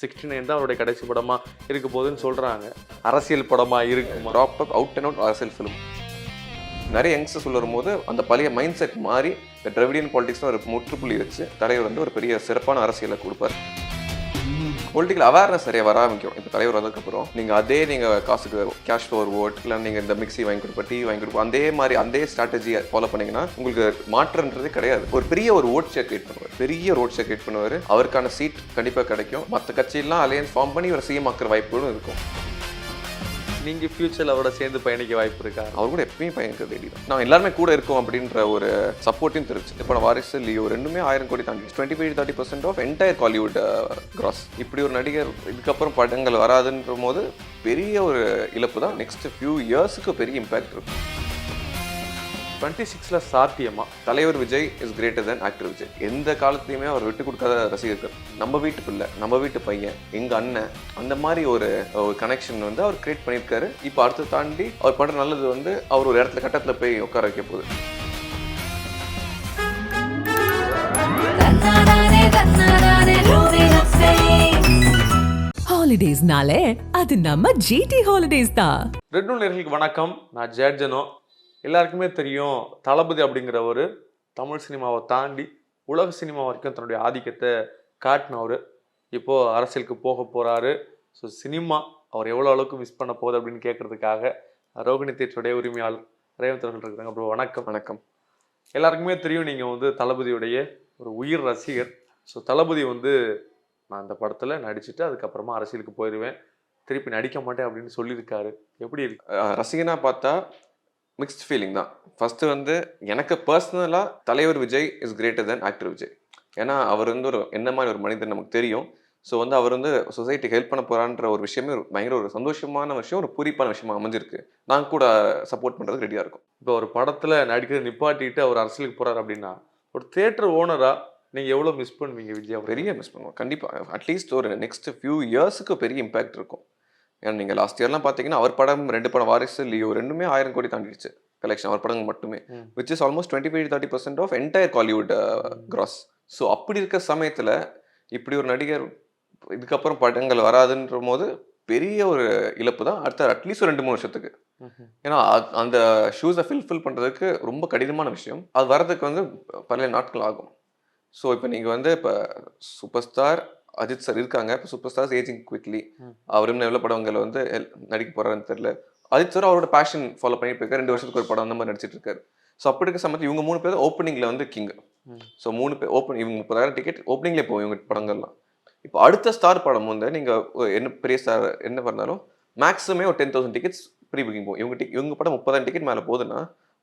Sixty nine தான் அவருடைய கடைசி படமா இருக்க போகுதுன்னு சொல்றாங்க. அரசியல் படமா இருக்குமா? ப்ராப்பர் அவுட் அண்ட் அவுட் அரசியல் ஃபிலிம் நிறைய யங்ஸ்டர்ஸ் சொல்லும் போது அந்த பழைய மைண்ட் செட் மாறி இந்த திராவிடியன் பாலிடிக்ஸ்னு ஒரு முற்றுப்புள்ளி வச்சு தலைவர் வந்து ஒரு பெரிய சிறப்பான அரசியலை கொடுப்பார். பொலிட்டிக்கல் அவேர்னஸ் நிறைய வர ஆரம்பிக்கும். இப்போ தலைவர் வந்ததுக்கப்புறம் நீங்கள் அதே நீங்கள் காசுக்கு கேஷ் ஃப்ளோர் ஓட் இல்லை நீங்கள் இந்த மிக்சி வாங்கி கொடுப்போம் டிவி வாங்கி கொடுப்போம் அதே மாதிரி அதே ஸ்ட்ராட்டஜியை ஃபாலோ பண்ணீங்கன்னா உங்களுக்கு மாற்றன்றதே கிடையாது. ஒரு பெரிய ஒரு ஓட் ஷேர் கிரியேட் பண்ணுவார். பெரிய ரோட் ஷேர் கிரியேட் பண்ணுவார். அவருக்கான சீட் கண்டிப்பாக கிடைக்கும். மற்ற கட்சியெல்லாம் அலையன்ஸ் ஃபார்ம் பண்ணி ஒரு சிஎம் ஆக்கிற வாய்ப்புகளும் இருக்கும். நீங்கள் ஃப்யூச்சரில் அவரோட சேர்ந்து பயணிக்க வாய்ப்பு இருக்கா? அவர் கூட எப்பயும் பயணிக்க ரெடி தான் நான் எல்லாருமே கூட இருக்கோம் அப்படின்ற ஒரு சப்போர்ட்டையும் தெரிவிச்சு. இப்போ நான் வாரிசு லியோ ரெண்டுமே ஆயிரம் கோடி தாண்டி. Twenty five thirty percent of entire Kollywood gross இப்படி ஒரு நடிகர் இதுக்கப்புறம் படங்கள் வராதுன்ற போது பெரிய ஒரு இழப்பு தான் நெக்ஸ்ட் ஃபியூ இயர்ஸுக்கு பெரிய இம்பேக்ட் இருக்கும். டுவெண்ட்டி சிக்ஸ்ல சாத்தியமா? தலைவர் Vijay is greater than actor Vijay. எந்த காலத்துலையுமே அவர் விட்டு கொடுக்காத ரசிகர்கள். நம்ம வீட்டு பிள்ளை நம்ம வீட்டு பையன் எங்க அண்ணன் அந்த மாதிரி ஒரு ஒரு கனெக்ஷன் வந்து அவர் கிரியேட் பண்ணியிருக்காரு. இப்போ அடுத்து தாண்டி அவர் பண்ற நல்லது வந்து அவர் ஒரு இடத்துல கட்டத்தில் போய் உட்கார வைக்க போகுது. ஹாலிடேஸ்னாலே அது நம்ம ஜிடி ஹாலிடேஸ் தான். ரெட் நூல் நேர்களுக்கு வணக்கம். நான் ஜேர்ஜனோ. எல்லாருக்குமே தெரியும் தளபதி அப்படிங்கிறவர் தமிழ் சினிமாவை தாண்டி உலக சினிமா வரைக்கும் தன்னுடைய ஆதிக்கத்தை காட்டினவர். இப்போ அரசியலுக்கு போக போறாரு. ஸோ சினிமா அவர் எவ்வளோ அளவுக்கு மிஸ் பண்ண போகுது அப்படின்னு கேட்கறதுக்காக ரோகிணி தேட்டருடைய உரிமையாளர் ரேவந்த் அவர்கள் இருக்கிறாங்க. அப்புறம் வணக்கம். வணக்கம். எல்லாருக்குமே தெரியும் நீங்கள் வந்து தளபதியுடைய ஒரு உயிர் ரசிகர். ஸோ தளபதி வந்து நான் அந்த படத்தில் நடிச்சுட்டு அதுக்கப்புறமா அரசியலுக்கு போயிடுவேன் திருப்பி நடிக்க மாட்டேன் அப்படின்னு சொல்லியிருக்காரு. எப்படி இருக்கு? அஹ் ரசிகனா பார்த்தா மிக்ஸ்ட் ஃபீலிங் தான். ஃபஸ்ட்டு வந்து எனக்கு பர்சனலாக தலைவர் Vijay is greater than actor Vijay. ஏன்னா அவர் வந்து ஒரு என்ன மாதிரி ஒரு மனிதன் நமக்கு தெரியும். ஸோ வந்து அவர் வந்து சொசைட்டிக்கு ஹெல்ப் பண்ண போகிறான்ற ஒரு விஷயமே ஒரு பயங்கர ஒரு சந்தோஷமான விஷயம் ஒரு பூரிப்பான விஷயமா அமைஞ்சிருக்கு. நாங்கள் கூட சப்போர்ட் பண்ணுறதுக்கு ரெடியாக இருக்கும். இப்போ ஒரு படத்தில் நடிக்கிற நிப்பாட்டிட்டு அவர் அரசியலுக்கு போகிறார் அப்படின்னா ஒரு தேட்டர் ஓனராக நீங்கள் எவ்வளோ மிஸ் பண்ணுவீங்க விஜய் பெரிய மிஸ் பண்ணுவோம். கண்டிப்பாக அட்லீஸ்ட் ஒரு நெக்ஸ்ட் ஃபியூ இயர்ஸுக்கு பெரிய இம்பேக்ட் இருக்கும். ஏன்னா நீங்கள் லாஸ்ட் இயர்லாம் பார்த்தீங்கன்னா அவர் படம் ரெண்டு படம் வாரிசு லியோ ரெண்டுமே ஆயிரம் கோடி தாண்டிடுச்சு. கலெக்ஷன் அவர் படங்கள் மட்டுமே. Which is almost twenty five thirty percent of entire Kollywood gross so அப்படி இருக்க சமயத்தில் இப்படி ஒரு நடிகர் இதுக்கப்புறம் படங்கள் வராதுன்ற போது பெரிய ஒரு இழப்பு தான் அடுத்த அட்லீஸ்ட் ஒரு ரெண்டு மூணு வருஷத்துக்கு. ஏன்னா அந்த ஷூஸை ஃபில்ஃபில் பண்ணுறதுக்கு ரொம்ப கடினமான விஷயம். அது வர்றதுக்கு வந்து பல நாட்கள் ஆகும். ஸோ இப்போ நீங்கள் வந்து இப்போ சூப்பர் ஸ்டார் அஜித் சார் இருக்காங்க. இப்போ சூப்பர் ஸ்டார்ஸ் ஏஜிங் குவிக்லி ம். அவரும் எவ்வளோ படங்களை வந்து நடிக்க போறாருன்னு தெரியல. அஜித் சார் அவரோட பேஷன் ஃபாலோ பண்ணிட்டு இருக்காரு ரெண்டு வருஷத்துக்கு ஒரு படம் அந்த மாதிரி நடிச்சிட்டு இருக்காரு. ஸோ அப்படி இருக்க சமயத்தில் இவங்க மூணு பேர் ஓப்பனிங்கில் வந்து கிங். ஸோ மூணு பேர் ஓப்பன் இவங்க முப்பதாயிரம் டிக்கெட் ஓப்பனிங்லேயே போகும் இவங்க படங்கள்லாம். இப்போ அடுத்த ஸ்டார் படம் வந்து நீங்கள் என்ன பெரிய ஸ்டார் என்ன பண்ணாலும் மேக்ஸிமே ஒரு ten thousand tickets pre booking போகும். இவங்க இவங்க படம் முப்பதாயிரம் டிக்கெட் மேலே போகுதுன்னா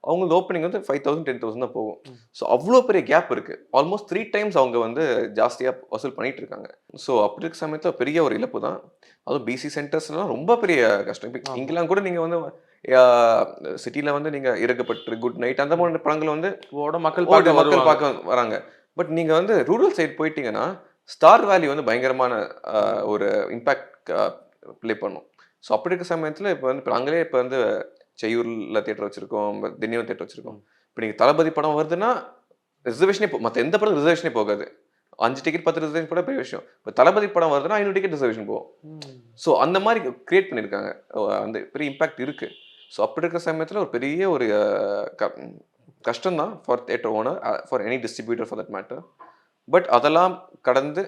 அவங்களுக்கு ஓப்பனிங் வந்து ஃபைவ் தௌசண்ட் டென் தௌசண்ட் தான் போகும். ஸோ அவ்வளோ பெரிய கேப் இருக்கு. ஆல்மோஸ்ட் த்ரீ டைம்ஸ் அவங்க வந்து ஜாஸ்தியாக வசூல் பண்ணிட்டு இருக்காங்க. ஸோ அப்படி இருக்க சமயத்தில் பெரிய ஒரு இழப்பு தான். அதுவும் பிசி சென்டர்ஸ்லாம் ரொம்ப பெரிய கஷ்டம். இப்போ. இங்கெல்லாம் கூட நீங்கள் வந்து சிட்டியில் வந்து நீங்கள் இறக்கப்பட்டு குட் நைட் அந்த மாதிரி படங்கள் வந்து ஓட மக்கள் பார்க்க மக்கள். பார்க்க வராங்க. பட் நீங்கள் வந்து ரூரல் சைடு போயிட்டீங்கன்னா ஸ்டார் வேல்யூ வந்து பயங்கரமான ஒரு இம்பேக்ட் ப்ளே பண்ணும். ஸோ அப்படி இருக்க சமயத்தில் இப்போ வந்து இப்போ நாங்களே இப்போ வந்து செய்யூரில் தேட்டர் வச்சுருக்கோம் திண்டிவனம் தேட்டர் வச்சுருக்கோம். இப்போ நீங்கள் தளபதி படம் வருதுன்னா ரிசர்வேஷனே போ மற்ற எந்த படம் ரிசர்வேஷனே போகாது. அஞ்சு டிக்கெட் பத்து ரிசர்வேஷன் கூட பெரிய விஷயம். இப்போ தளபதி படம் வருதுன்னா ஐநூறு டிக்கெட் ரிசர்வேஷன் போகும். ஸோ அந்த மாதிரி கிரியேட் பண்ணியிருக்காங்க. அந்த பெரிய இம்பாக்ட் இருக்கு. ஸோ அப்படி இருக்கிற சமயத்தில் ஒரு பெரிய ஒரு கஷ்டம் தான் for theatre owner for any distributor for that matter but அதெல்லாம் கடந்து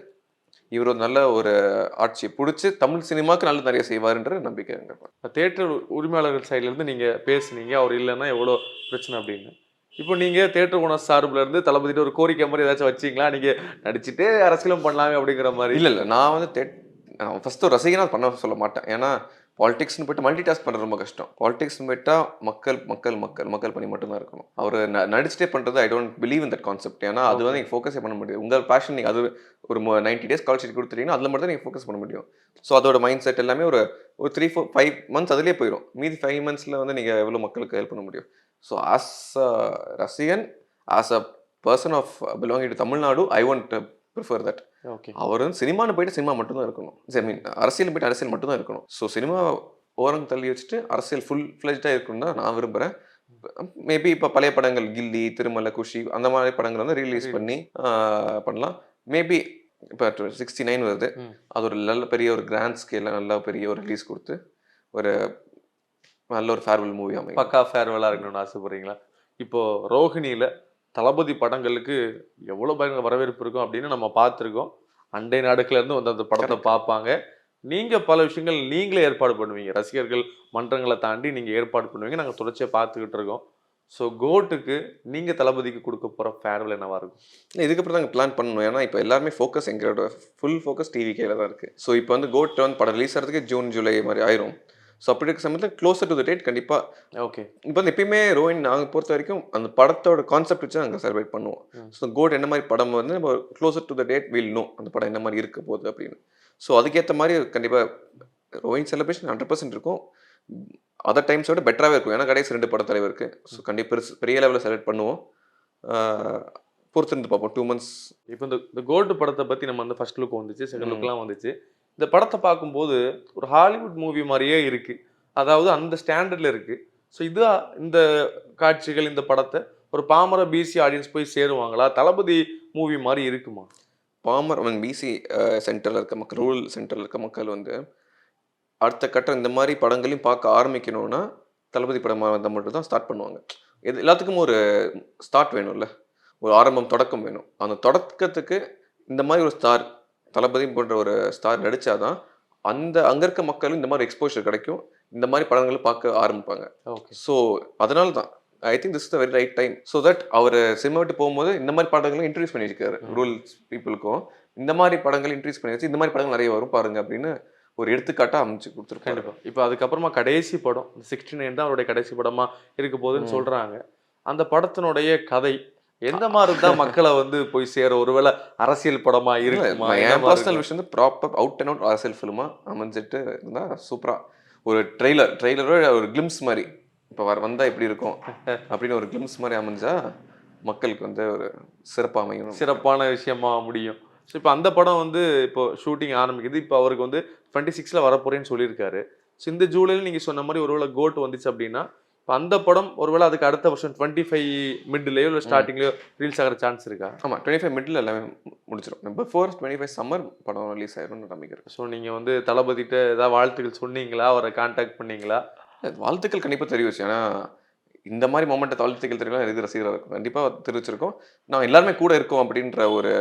இவர் ஒரு நல்ல ஒரு ஆட்சியை பிடிச்சி தமிழ் சினிமாவுக்கு நல்ல நிறைய செய்வாருன்ற நம்பிக்கை எங்க. தேட்டர் உரிமையாளர்கள் சைடுல இருந்து நீங்க பேசுனீங்க அவர் இல்லைன்னா எவ்வளோ பிரச்சனை அப்படின்னு. இப்போ நீங்க தேட்டர் ஓனர் சார்புல இருந்து தளபதிட்டு ஒரு கோரிக்கை மாதிரி ஏதாச்சும் வச்சீங்களா? நீங்க நடிச்சுட்டே அரசியலும் பண்ணலாமே அப்படிங்கிற மாதிரி. இல்ல இல்ல. நான் வந்து தேட் ஃபர்ஸ்ட் ஒரு ரசிகனா பண்ண சொல்ல மாட்டேன். ஏன்னா பாலிடிக்ஸ்னு போயிட்டு மல்டி டாஸ்க் பண்ணுறது ரொம்ப கஷ்டம். பாலிடிக்ஸ்னு போயிட்டா மக்கள் மக்கள் மக்கள் மக்கள் பண்ணி மட்டும்தான் இருக்கணும். அவர் நடிச்சுட்டே பண்ணுறது I don't believe in that concept ஏன்னா அது வந்து நீங்கள் ஃபோக்கஸே பண்ண முடியாது. உங்கள் பேஷன் நீங்கள் அது ஒரு நைன்டி டேஸ் கால் ஷீட் கொடுத்துட்டீங்கன்னா அதில் மட்டும் தான் நீங்கள் ஃபோக்கஸ் பண்ண முடியும். ஸோ அதோட மைண்ட் செட் எல்லாமே ஒரு ஒரு த்ரீ ஃபோர் ஃபைவ் மந்த்ஸ் அதுலேயே போயிடும் மீதி ஃபைவ் மந்த்ஸில் வந்து நீங்கள் எவ்வளோ மக்களுக்கு ஹெல்ப் பண்ண முடியும். ஸோ ஆஸ் அ ரசிகன் as a person of belonging to Tamil Nadu I won't prefer that அவர் வந்து சினிமான்னு போயிட்டு சினிமா மட்டும்தான் இருக்கணும். ஐ மீன் அரசியல் போயிட்டு அரசியல் மட்டும்தான் இருக்கணும். ஸோ சினிமா ஓரம் தள்ளி வச்சுட்டு அரசியல் ஃபுல் ஃப்ளெஜ்டாக இருக்கணும்னு தான் நான் விரும்புகிறேன் மேபி இப்போ பழைய படங்கள் கில்லி திருமலை குஷி அந்த மாதிரி படங்கள் வந்து ரிலீஸ். பண்ணி பண்ணலாம். மேபி இப்போ சிக்ஸ்டி நைன் வருது. அது ஒரு நல்ல பெரிய ஒரு கிராண்ட் ஸ்கேலில் நல்ல பெரிய ஒரு ரிலீஸ் கொடுத்து ஒரு நல்ல ஒரு ஃபேர்வெல் மூவி அமையும். பக்கா ஃபேர்வெலாக இருக்கணும்னு ஆசைப்படுறீங்களா? இப்போ ரோஹிணியில தளபதி படங்களுக்கு எவ்வளோ பயங்கர வரவேற்பு இருக்கும் அப்படின்னு நம்ம பார்த்துருக்கோம். அண்டை நாடுகள்ல இருந்து வந்து அந்த படத்தை பார்ப்பாங்க. நீங்க பல விஷயங்கள் நீங்களே ஏற்பாடு பண்ணுவீங்க. ரசிகர்கள் மன்றங்களை தாண்டி நீங்க ஏற்பாடு பண்ணுவீங்க. நாங்க தொடர்ச்சியா பார்த்துக்கிட்டு இருக்கோம். ஸோ கோட்டுக்கு நீங்க தளபதிக்கு கொடுக்க போற ஃபேர்வெல் என்னவா இருக்கும்? இல்லை இதுக்கப்புறம் தான் பிளான் பண்ணணும். ஏன்னா இப்போ எல்லாருமே ஃபோக்கஸ் எங்களோட ஃபுல் ஃபோக்கஸ் டிவி கேல தான் இருக்குது ஸோ இப்போ வந்து கோட் வந்து படம் ரிலீஸ் ஆகிறதுக்கு ஜூன் ஜூலை மாதிரி ஆயிரும். ஸோ அப்படி இருக்க சமயத்தில் க்ளோசர் டு த டேட் கண்டிப்பாக ஓகே இப்போ வந்து எப்பயுமே ரோஹின் நாங்கள் பொறுத்த வரைக்கும் அந்த படத்தோட கான்செப்ட் வச்சு நாங்கள் செலிப்ரேட் பண்ணுவோம். ஸோ கோட் என்ன மாதிரி படம் வந்து நம்ம closer to the date will know அந்த படம் என்ன மாதிரி இருக்க போகுது அப்படின்னு. ஸோ அதுக்கேற்ற மாதிரி கண்டிப்பாக ரோஹின் செலிப்ரேஷன் ஹண்ட்ரட் பர்சன்ட் இருக்கும். அதர் டைம்ஸோட பெட்டராகவே இருக்கும். ஏன்னா கடைசி ரெண்டு படம் தலைவர் இருக்குது ஸோ கண்டிப்பாக பெருசு பெரிய லெவலில் செலக்ட் பண்ணுவோம். பொறுத்திருந்து பார்ப்போம். டூ மந்த்ஸ் இப்போ இந்த கோல்டு படத்தை பத்தி நம்ம வந்து ஃபர்ஸ்ட் லுக் வந்துச்சு. செகண்ட் லுக்லாம் வந்துச்சு. இந்த படத்தை பார்க்கும்போது ஒரு ஹாலிவுட் மூவி மாதிரியே இருக்குது அதாவது அந்த ஸ்டாண்டர்டில் இருக்குது ஸோ இதுதான் இந்த காட்சிகள் இந்த படத்தை ஒரு பாமர பிசி ஆடியன்ஸ் போய் சேருவாங்களா? தளபதி மூவி மாதிரி இருக்குமா? பாமர் அவங்க பிசி சென்டரில் இருக்க மக்கள் ரூரல் சென்டரில் இருக்க மக்கள் வந்து அடுத்த கட்டம் இந்த மாதிரி படங்களையும் பார்க்க ஆரம்பிக்கணும்னா தளபதி படமாக வந்தால் மட்டும் தான் ஸ்டார்ட் பண்ணுவாங்க. இது எல்லாத்துக்கும் ஒரு ஸ்டார்ட் வேணும்ல. ஒரு ஆரம்பம் தொடக்கம் வேணும். அந்த தொடக்கத்துக்கு இந்த மாதிரி ஒரு ஸ்டார் தளபதி போன்ற ஒரு ஸ்டார் நடிச்சாதான் அந்த அங்கே இருக்க மக்களும் இந்த மாதிரி எக்ஸ்போஷர் கிடைக்கும். இந்த மாதிரி படங்களை பார்க்க ஆரம்பிப்பாங்க. ஓகே ஸோ அதனால தான் I think this the very right time so that our cinema விட்டு போகும்போது இந்த மாதிரி படங்களும் இன்ட்ரடியூஸ் பண்ணியிருக்காரு. ரூரல் பீப்புளுக்கும் இந்த மாதிரி படங்கள் இன்ட்ரடியூஸ் பண்ணி வச்சு இந்த மாதிரி படங்கள் நிறைய வரும் பாருங்க அப்படின்னு ஒரு எடுத்துக்காட்டா அமைச்சு கொடுத்துருக்காரு கண்டிப்பா. இப்போ அதுக்கப்புறமா கடைசி படம் சிக்ஸ்டி நைன் தான் அவருடைய கடைசி படமா இருக்க போகுதுன்னு ம். சொல்றாங்க. அந்த படத்தினுடைய கதை எந்த மாதிரி தான் மக்களை வந்து போய் சேர ஒருவேளை அரசியல் படமா இருக்குமா? என் பர்சனல்? விஷயம் வந்து ப்ராப்பர் அவுட் அண்ட் அவுட் அரசியல் ஃபிலிமா அமைஞ்சிட்டு இருந்தா சூப்பரா ஒரு ட்ரெய்லர் ட்ரெய்லரோட ஒரு கிளிம்ஸ் மாதிரி. இப்போ வர வந்தா எப்படி இருக்கும்? அப்படின்னு ஒரு கிளிம்ஸ் மாதிரி அமைஞ்சா மக்களுக்கு வந்து ஒரு சிறப்பா அமையும். சிறப்பான விஷயமா முடியும். ஸோ இப்போ அந்த படம் வந்து இப்போ ஷூட்டிங் ஆரம்பிக்குது. இப்போ அவருக்கு வந்து டுவெண்ட்டி சிக்ஸில் வரப்போறேன்னு சொல்லியிருக்காரு. ஸோ இந்த ஜூலையில் நீங்கள் சொன்ன மாதிரி ஒருவேளை கோட் வந்துச்சு அப்படின்னா இப்போ அந்த படம் ஒருவேளை அதுக்கு அடுத்த வருஷம் டுவெண்ட்டி ஃபைவ் மிட்லேயோ இல்லை ஸ்டார்டிங்லேயோ ரீல்ஸ் ஆகிற சான்ஸ் இருக்கா? ஆமா டுவெண்ட்டி ஃபைவ் மிடில் எல்லாமே முடிச்சிடும் பிஃபோர் டுவெண்ட்டி ஃபைவ் சம்மர் படம் ரிலீஸ் ஆயிரும்னு நம்பிக்கை இருக்கு. ஸோ நீங்கள் வந்து தளபதிட்ட ஏதாவது வாழ்த்துக்கள் சொன்னீங்களா? அவரை காண்டாக்ட் பண்ணீங்களா? வாழ்த்துக்கள் கண்டிப்பாக தெரிவிச்சு ஏன்னா இந்த மாதிரி மொமெண்ட்டை வாழ்த்துக்கள் தெரியலாம் எதுக்கு ரசிகராக இருக்கும். கண்டிப்பாக தெரிவிச்சிருக்கோம். நான் எல்லாருமே கூட இருக்கோம் அப்படின்ற ஒரு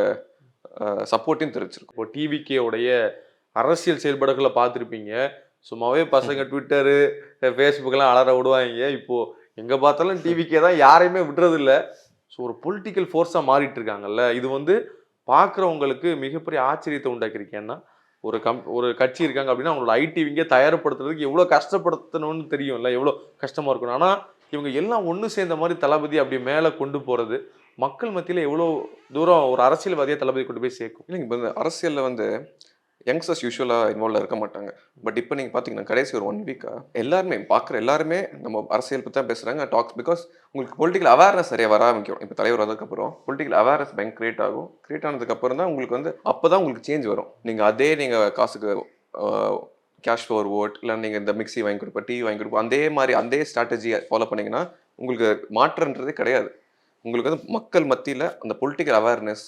சப்போர்ட்டையும் தெரிவிச்சிருக்கோம். இப்போ டிவிகே உடைய அரசியல் செயல்பாடுகளை பார்த்துருப்பீங்க. சும்மாவே பசங்க ட்விட்டரு ஃபேஸ்புக்கெல்லாம் அலற விடுவாங்க. இப்போ எங்கே பார்த்தாலும் டிவிக்கே தான் யாரையுமே விடுறது இல்ல ஸோ ஒரு பொலிட்டிக்கல் ஃபோர்ஸாக மாறிட்டு இருக்காங்கல்ல. இது வந்து பார்க்குறவங்களுக்கு மிகப்பெரிய ஆச்சரியத்தை உண்டாக்கியிருக்கேன்னா ஒரு கம் ஒரு கட்சி இருக்காங்க அப்படின்னா அவங்களோட ஐடிவிங்க தயார்படுத்துறதுக்கு எவ்வளோ கஷ்டப்படுத்தணும்னு தெரியும்ல. எவ்வளோ கஷ்டமாக இருக்கணும். ஆனால் இவங்க எல்லாம் ஒன்று சேர்ந்த மாதிரி தளபதி அப்படி மேலே கொண்டு போகிறது மக்கள் மத்தியில் எவ்வளோ தூரம் ஒரு அரசியல்வாதியை தளபதி கொண்டு போய் சேர்க்கும்? இல்லைங்க இப்போ இந்த அரசியலில் வந்து யங்ஸ்டர்ஸ் யூஸ்வலாக இன்வால்வ் இருக்க மாட்டாங்க. பட் இப்போ நீங்கள் பார்த்தீங்கன்னா கடைசி ஒரு ஒன் வீக்காக எல்லாருமே பார்க்குற எல்லாருமே நம்ம அரசியல் பற்றி தான் பேசுகிறாங்க டாக்ஸ் பிகாஸ் உங்களுக்கு பொலிட்டிக்கல் அவேர்னஸ் நிறைய வர ஆரம்பிக்கும். இப்போ தலைவர் வந்ததுக்கப்புறம் பொலிட்டிக்கல் அவேர்னஸ் பேங்க் கிரியேட் ஆகும். கிரியேட் ஆனதுக்கப்புறம் தான் உங்களுக்கு வந்து அப்போ தான் உங்களுக்கு சேஞ்ச் வரும். நீங்கள் அதே நீங்கள் காசுக்கு கேஷ் ஃபோர் ஓட் இல்லை நீங்கள் இந்த மிக்ஸி வாங்கி கொடுப்போம் டீ வாங்கி கொடுப்போம் அதே மாதிரி அதே ஸ்ட்ராட்டஜியை ஃபாலோ பண்ணிங்கன்னா உங்களுக்கு மாற்றன்றதே கிடையாது. உங்களுக்கு வந்து மக்கள் மத்தியில் அந்த பொலிட்டிக்கல் அவேர்னஸ்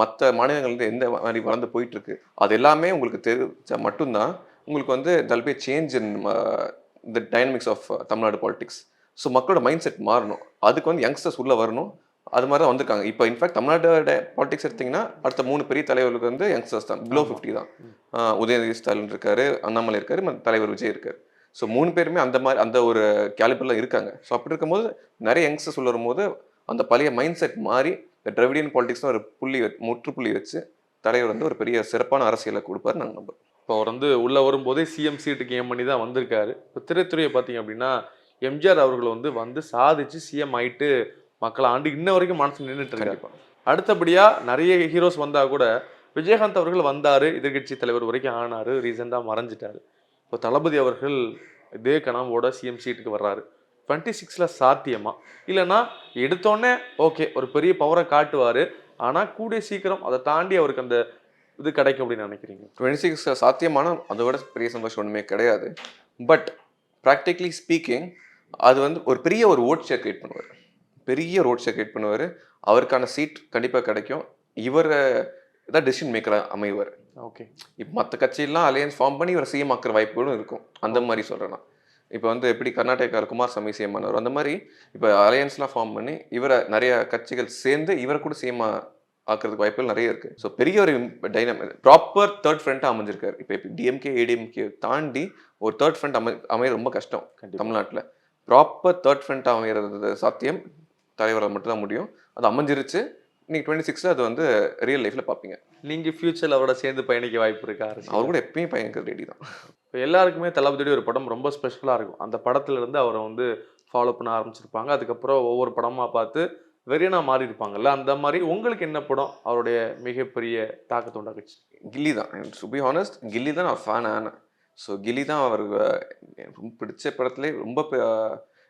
மற்ற மாநிலங்கள்ல எந்த மாதிரி வளர்ந்து போயிட்டு இருக்கு அது எல்லாமே உங்களுக்கு தெரிஞ்சா மட்டும்தான் உங்களுக்கு வந்து தல் be change in the dynamics of Tamil Nadu politics so மக்களோட மைண்ட் செட் மாறணும். அதுக்கு வந்து யங்ஸ்டர்ஸ் உள்ள வரணும். அது மாதிரி தான் வந்திருக்காங்க. இப்போ இன்ஃபேக்ட் தமிழ்நாட்டோட பாலிடிக்ஸ் எடுத்தீங்கன்னா அடுத்த மூணு பெரிய தலைவர்களுக்கு வந்து யங்ஸ்டர்ஸ் தான். பிலோ ஃபிஃப்டி தான். உதயநிதி ஸ்டாலின் இருக்காரு அண்ணாமலை இருக்காரு தலைவர் விஜய் இருக்காரு. ஸோ மூணு பேருமே அந்த மாதிரி அந்த ஒரு கேலிபரில் இருக்காங்க. ஸோ அப்படி இருக்கும்போது நிறைய யங்ஸ்டர்ஸ் உள்ள வரும்போது அந்த பழைய மைண்ட் செட் மாறி இந்த திராவிடியன் பாலிடிக்ஸ்னு ஒரு புள்ளி முற்றுப்புள்ளி வச்சு தலைவர் வந்து ஒரு பெரிய சிறப்பான அரசியலை கொடுப்பாரு நாங்கள் நம்புறோம். இப்போ அவர் வந்து உள்ள வரும்போதே சிஎம் சீட்டுக்கு ஏம் பண்ணி தான் வந்திருக்காரு. இப்போ திரைத்துறையை பார்த்தீங்க அப்படின்னா எம்ஜிஆர் அவர்கள் வந்து வந்து சாதிச்சு சிஎம் ஆயிட்டு மக்களை ஆண்டு இன்ன வரைக்கும் மனசு நின்றுட்டு இருக்காரு. கண்டிப்பா. அடுத்தபடியா நிறைய ஹீரோஸ் வந்தா கூட விஜயகாந்த் அவர்கள் வந்தாரு எதிர்க்கட்சி தலைவர் வரைக்கும் ஆனாரு ரீசெண்டாக மறைஞ்சிட்டாரு. இப்போ தளபதி அவர்கள் இதே கனவோட சிஎம் சீட்டுக்கு வர்றாரு. டுவெண்ட்டி சிக்ஸில் சாத்தியமா? இல்லைன்னா எடுத்தோடனே ஓகே ஒரு பெரிய பவரை காட்டுவார். ஆனால் கூடிய சீக்கிரம் அதை தாண்டி அவருக்கு அந்த இது கிடைக்கும் அப்படின்னு நினைக்கிறீங்க? டுவெண்ட்டி சிக்ஸ் சாத்தியமான அதை விட பெரிய சந்தோஷம் ஒன்றுமே கிடையாது. பட் ப்ராக்டிகலி ஸ்பீக்கிங் அது வந்து ஒரு பெரிய ஒரு ஓட் ஷேர் கிரியேட் பண்ணுவார். பெரிய ரோட் ஷேர் கிரியேட் பண்ணுவார். அவருக்கான சீட் கண்டிப்பாக கிடைக்கும். இவரை இதான் டெசிஷன் மேக்கராக அமைவார். ஓகே இப்போ மற்ற கட்சியெல்லாம் அலையன்ஸ் ஃபார்ம் பண்ணி இவர் சிஎம் ஆக்குற வாய்ப்புகளும் இருக்கும். அந்த மாதிரி சொல்கிறேன் நான். இப்போ வந்து எப்படி கர்நாடகாவில் குமாரசாமி சிஎம் ஆனவர் அந்த மாதிரி இப்போ அலையன்ஸ்லாம் ஃபார்ம் பண்ணி இவரை நிறைய கட்சிகள் சேர்ந்து இவரை கூட சிஎம் ஆக்குறதுக்கு வாய்ப்புகள் நிறைய இருக்கு. ஸோ பெரிய ஒரு டைனமி ப்ராப்பர் தேர்ட் ஃப்ரண்ட்டாக அமைஞ்சிருக்காரு. இப்போ இப்போ டிஎம்கே ஏடிஎம்கே தாண்டி ஒரு தேர்ட் ஃப்ரண்ட் அமை அமைய ரொம்ப கஷ்டம். தமிழ்நாட்டில். ப்ராப்பர் தேர்ட் ஃப்ரண்ட்டாக அமைகிறது சாத்தியம். தலைவரால் மட்டும்தான் முடியும். அது அமைஞ்சிருச்சு. இன்னைக்கு டுவெண்ட்டி சிக்ஸில் அது வந்து ரியல் லைஃப்பில் பார்ப்பீங்க நீங்க ஃபியூச்சர்ல அவரோட சேர்ந்து பயணிக்க வாய்ப்பு இருக்கா அவர் கூட எப்பயும் பையனுக்கு ரெடி தான். இப்போ எல்லாருக்குமே தளபதி ஒரு படம் ரொம்ப ஸ்பெஷலாக இருக்கும். அந்த படத்துல இருந்து அவரை வந்து ஃபாலோ பண்ண ஆரம்பிச்சிருப்பாங்க. அதுக்கப்புறம் ஒவ்வொரு படமா பார்த்து வெறியனா மாறி இருப்பாங்கல்ல அந்த மாதிரி உங்களுக்கு என்ன படம் அவருடைய மிகப்பெரிய தாக்கத்தை உண்டாக்குச்சு கில்லி தான். டு பி ஹானஸ்ட் கில்லி தான் நான் ஃபேன் ஆனேன் ஸோ கில்லி தான் அவர் ரொம்ப பிடிச்ச படத்துலேயே ரொம்ப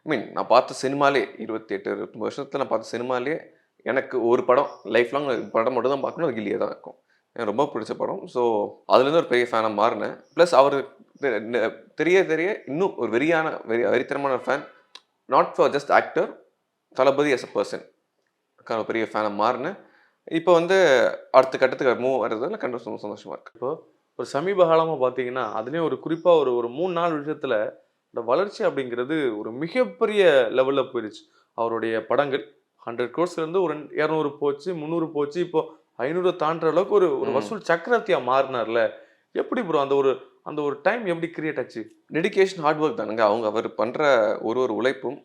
ஐ மீன் நான் பார்த்த சினிமாலே இருபத்தி எட்டு இருபத்தொம்பது வருஷத்தில் நான் பார்த்த சினிமாலே எனக்கு ஒரு படம் லைஃப் லாங் படம் மட்டும் தான் பார்க்கணும். அது கில்லியே தான் இருக்கும். எனக்கு ரொம்ப பிடிச்ச படம். ஸோ அதுலேருந்து ஒரு பெரிய ஃபேனாக மாறினேன். ப்ளஸ் அவர் தெ- தெரிய தெரிய இன்னும் ஒரு வெறியான வெறி வெறித்தனமான fan not for just actor Thalapathy as a person பெரிய ஃபேனாக மாறினேன். இப்போ வந்து அடுத்த கட்டத்துக்கு மூவ் வர்றதுல கண்டிப்பாக சந்தோஷமா இருக்கு. ஒரு சமீப காலமாக பார்த்தீங்கன்னா அதுலேயும் ஒரு குறிப்பாக ஒரு ஒரு மூணு நாலு விஷயத்தில் இந்த வளர்ச்சி அப்படிங்கிறது ஒரு மிகப்பெரிய லெவலில் போயிடுச்சு அவருடைய படங்கள் ஹண்ட்ரட் இருந்து ஒரு இரநூறு போச்சு முந்நூறு போச்சு. இப்போ ஐநூறு தாண்டுற அளவுக்கு ஒரு ஒரு. வசூல் சக்கரவர்த்தியா மாறினார்ல. எப்படி ப்ரோ அந்த ஒரு அந்த ஒரு டைம் எப்படி கிரியேட் ஆச்சு? டெடிகேஷன் ஹார்ட் ஒர்க் தானுங்க. அவங்க அவர் பண்ற ஒரு ஒரு உழைப்பும்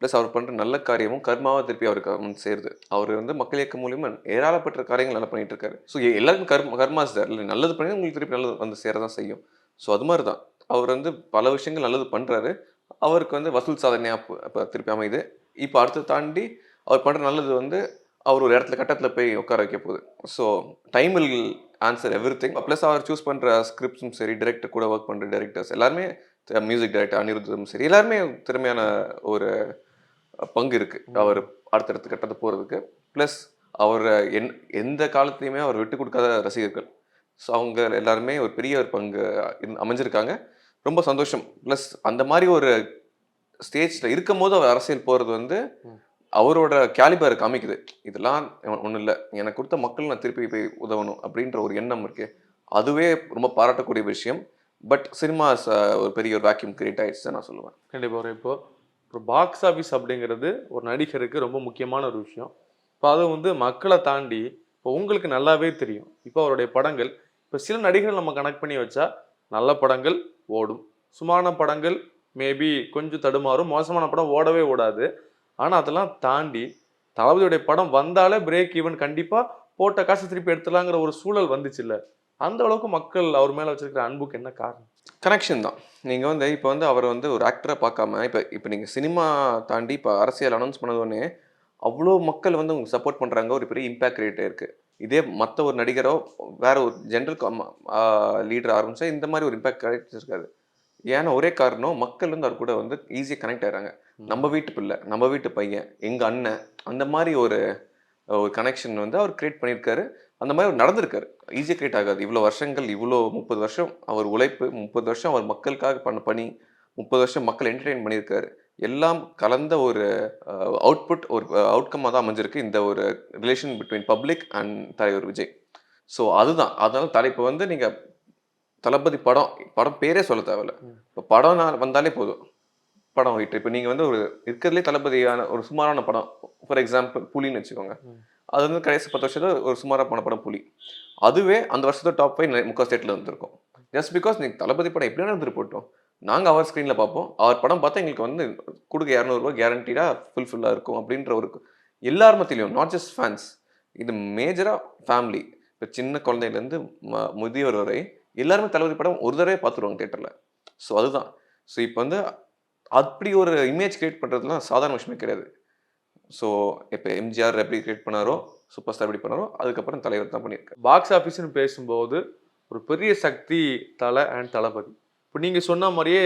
ப்ளஸ் அவர் பண்ற நல்ல காரியமும் கர்மாவா திருப்பி அவருக்கு வந்து சேருது. அவர் வந்து மக்கள் இயக்கம் மூலியமா ஏராளப்பட்ட காரியங்கள் நல்லா பண்ணிட்டு இருக்காரு. ஸோ எல்லாருக்கும் கர்ம கர்மாஸ் தான் இல்லை நல்லது பண்ணி உங்களுக்கு திருப்பி நல்லது வந்து சேரதான் செய்யும். ஸோ அது மாதிரி தான் அவர் வந்து பல விஷயங்கள் நல்லது பண்றாரு. அவருக்கு வந்து வசூல் சாதனையா இப்போ திருப்பி அமையுது. இப்போ அடுத்து தாண்டி அவர் பண்ற நல்லது வந்து அவர் ஒரு இடத்துல கட்டத்தில் போய் உட்கார வைக்க போகுது. So time will answer everything plus our choose பண்ணுற ஸ்கிரிப்ட்ஸும் சரி டிரெக்டர் கூட ஒர்க் பண்ணுற டேரக்டர்ஸ் எல்லாருமே மியூசிக் டைரக்டர் அனிருத்தும் சரி எல்லாருமே திறமையான ஒரு பங்கு இருக்கு. அவர் அடுத்தடுத்த கட்டத்தை போகிறதுக்கு ப்ளஸ் அவர் என் எந்த காலத்துலையுமே அவர் விட்டு கொடுக்காத ரசிகர்கள். ஸோ அவங்க எல்லாருமே ஒரு பெரிய ஒரு பங்கு அமைஞ்சிருக்காங்க. ரொம்ப சந்தோஷம். ப்ளஸ் அந்த மாதிரி ஒரு ஸ்டேஜில் இருக்கும் போது அவர் அரசியல் போகிறது வந்து. அவரோட கேலிபர் காமிக்குது. இதெல்லாம் ஒன்றும் இல்லை. எனக்கு கொடுத்த மக்கள் நான் திருப்பி போய் உதவணும் அப்படின்ற ஒரு எண்ணம் இருக்கு. அதுவே ரொம்ப பாராட்டக்கூடிய விஷயம். பட் சினிமாஸ் ஒரு பெரிய ஒரு வேக்யூம் கிரியேட் ஆயிடுச்சு நான் சொல்லுவேன். கண்டிப்பாக இப்போ ஒரு பாக்ஸ் ஆஃபீஸ் அப்படிங்கிறது ஒரு நடிகருக்கு ரொம்ப முக்கியமான ஒரு விஷயம். இப்போ அது வந்து மக்களை தாண்டி இப்போ உங்களுக்கு நல்லாவே தெரியும். இப்போ அவருடைய படங்கள் இப்போ சில நடிகர்கள் நம்ம கனெக்ட் பண்ணி வச்சா நல்ல படங்கள் ஓடும். சுமான படங்கள் மேபி கொஞ்சம் தடுமாறும். மோசமான படம் ஓடவே ஓடாது. ஆனால் அதெல்லாம் தாண்டி தளபதியுடைய படம் வந்தாலே பிரேக் ஈவன் கண்டிப்பாக போட்ட காசு திருப்பி எடுத்துலாங்கிற ஒரு சூழல் வந்துச்சுல்ல. அந்த அளவுக்கு மக்கள் அவர் மேலே வச்சிருக்கிற அன்புக்கு என்ன காரணம்? கனெக்ஷன் தான். நீங்கள் வந்து இப்போ வந்து அவர் வந்து ஒரு ஆக்டரை பார்க்காம இப்போ இப்போ நீங்கள் சினிமா தாண்டி இப்போ அரசியல் அனௌன்ஸ் பண்ணதோடனே அவ்வளோ மக்கள் வந்து உங்களுக்கு சப்போர்ட் பண்ணுறாங்க ஒரு பெரிய இம்பேக்ட் கிரியேட் இருக்குது இதே மற்ற ஒரு நடிகரோ வேற ஒரு ஜென்ரல் லீடர் ஆரம்பிச்சா இந்த மாதிரி ஒரு இம்பாக்ட் கிடைச்சிருக்காது ஏன்னா ஒரே காரணம் மக்கள் வந்து அவர் கூட வந்து ஈஸியாக கனெக்ட் ஆகிறாங்க நம்ம வீட்டு பிள்ளை நம்ம வீட்டு பையன் எங்கள் அண்ணன் அந்த மாதிரி ஒரு ஒரு கனெக்ஷன் வந்து அவர் கிரியேட் பண்ணியிருக்காரு. அந்த மாதிரி அவர் நடந்திருக்காரு. ஈஸியாக கிரியேட் ஆகாது. இவ்வளோ வருஷங்கள் இவ்வளோ முப்பது வருஷம் அவர் உழைப்பு முப்பது வருஷம் அவர் மக்களுக்காக பண்ண பணி முப்பது வருஷம் மக்கள் என்டர்டெயின் பண்ணியிருக்காரு. எல்லாம் கலந்த ஒரு அவுட்புட் ஒரு அவுட்கமாக தான் அமைஞ்சிருக்கு இந்த ஒரு ரிலேஷன் பிட்வீன் பப்ளிக் அண்ட் தலைவர் விஜய். ஸோ அதுதான். அதனால தலை இப்போ வந்து நீங்கள் தளபதி படம் படம் பேரே சொல்ல தேவையில்ல. இப்போ படம் நான் வந்தாலே போதும். படம் போயிட்டு இப்போ நீங்கள் வந்து ஒரு இருக்கிறதுலே தளபதியான ஒரு சுமாரான படம் ஃபார் எக்ஸாம்பிள் புலின்னு வச்சுக்கோங்க. அது வந்து கடைசி பத்து வருஷத்துல ஒரு சுமாராக போன படம் புலி. அதுவே அந்த வருஷத்தோட டாப் ஃபைவ் முக்கால் ஸ்டேட்டில் இருந்திருக்கும். ஜஸ்ட் பிகாஸ் நீங்கள் தளபதி படம் எப்படி இருந்துட்டு போட்டோம். நாங்கள் அவர் ஸ்க்ரீனில் பார்ப்போம். அவர் படம் பார்த்தா எங்களுக்கு வந்து கொடுக்க இரநூறுபா கேரண்டீடாக ஃபுல்ஃபில்லாக இருக்கும் அப்படின்ற ஒரு எல்லார் மத்தியிலையும் நாட் ஜஸ்ட் ஃபேன்ஸ் இது மேஜராக ஃபேமிலி இப்போ சின்ன குழந்தையிலேருந்து ம முதியவர் வரை எல்லாருமே தளபதி படம் ஒரு தடவை பார்த்துருவாங்க தேட்டரில் ஸோ அதுதான். ஸோ இப்போ வந்து அப்படி ஒரு இமேஜ் கிரியேட் பண்ணுறதுலாம் சாதாரண விஷயமே கிடையாது. ஸோ இப்போ எம்ஜிஆர் எப்படி கிரியேட் பண்ணாரோ சூப்பர் ஸ்டார் எப்படி பண்ணாரோ அதுக்கப்புறம் தலைவர் தான் பண்ணியிருக்காரு. பாக்ஸ் ஆஃபீஸ்னு பேசும்போது ஒரு பெரிய சக்தி தலை அண்ட் தளபதி. இப்போ நீங்கள் சொன்ன மாதிரியே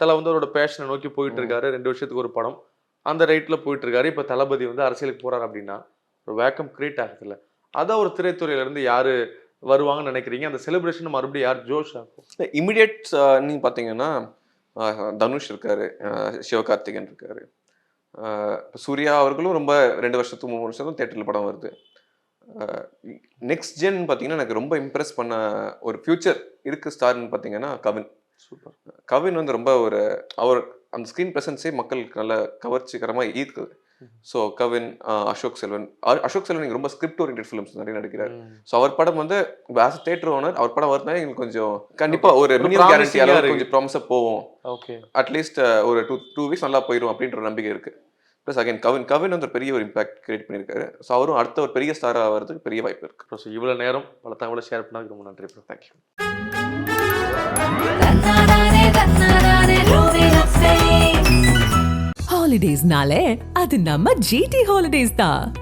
தலை வந்து அவரோட பேஷனை நோக்கி போயிட்டு இருக்காரு. ரெண்டு வருஷத்துக்கு ஒரு படம். அந்த ரைட்டில் போயிட்டு இருக்காரு. இப்போ தளபதி வந்து அரசியலுக்கு போறாரு அப்படின்னா ஒரு வேக்கம் கிரியேட் ஆகுதுல்ல. அதை ஒரு திரைத்துறையில இருந்து யாரு வருவாங்கன்னு நினைக்கிறீங்க? அந்த செலிப்ரேஷன் மறுபடியும் யார்? ஜோஷ் ஆகும் இமிடியேட் நீங்கள் பார்த்தீங்கன்னா தனுஷ் இருக்காரு அஹ், சிவகார்த்திகேயன் இருக்காரு. சூர்யா அவர்களும் ரொம்ப ரெண்டு வருஷத்துக்கு மூணு வருஷத்துக்கும் தேட்டரில் படம் வருது. நெக்ஸ்ட் ஜென் பார்த்தீங்கன்னா எனக்கு ரொம்ப இம்ப்ரெஸ் பண்ண ஒரு ஃபியூச்சர் இருக்கு ஸ்டார்னு பார்த்தீங்கன்னா கவின். சூப்பர். கவின் வந்து ரொம்ப ஒரு அவர் அந்த ஸ்க்ரீன் ப்ரெசன்ஸே மக்களுக்கு நல்ல கவர்ச்சிகரமாக ஈர்க்குது. ஸோ கவின் அசோக் செல்வன் அ- அசோக் செல்வன் எனக்கு ரொம்ப ஸ்கிரிப்ட் ஓரியன்ட் ஃபிலிம்ஸ் நிறைய நடிக்கிறார். ஸோ அவர் படம் வந்து ஆஸ் தேட்டர் ஓனர் அவர் படம் வருதுனா எங்களுக்கு கொஞ்சம் கண்டிப்பா ஒரு மினிமம் கேரண்டி. கொஞ்சம் ப்ராமிஸாக போவோம். ஓகே அட்லீஸ்ட் ஒரு டூ டூ வீக்ஸ் நல்லா போயிடும் அப்படின்ற ஒரு நம்பிக்கை இருக்கு. ப்ளஸ் அகைன் கவின் கவின் வந்து ஒரு பெரிய ஒரு இம்பாக்ட் கிரியேட் பண்ணியிருக்காரு. ஸோ அவரும் அடுத்த ஒரு பெரிய ஸ்டார் ஆகிறதுக்கு பெரிய வாய்ப்பு இருக்கு. ஸோ இவ்வளோ நேரம் பல தகவலை ஷேர் பண்ணதுக்கு ரொம்ப நன்றி தேங்க்யூ ஹாலிடேஸ்னாலே அது நம்ம ஜிடி ஹாலிடேஸ் தான்.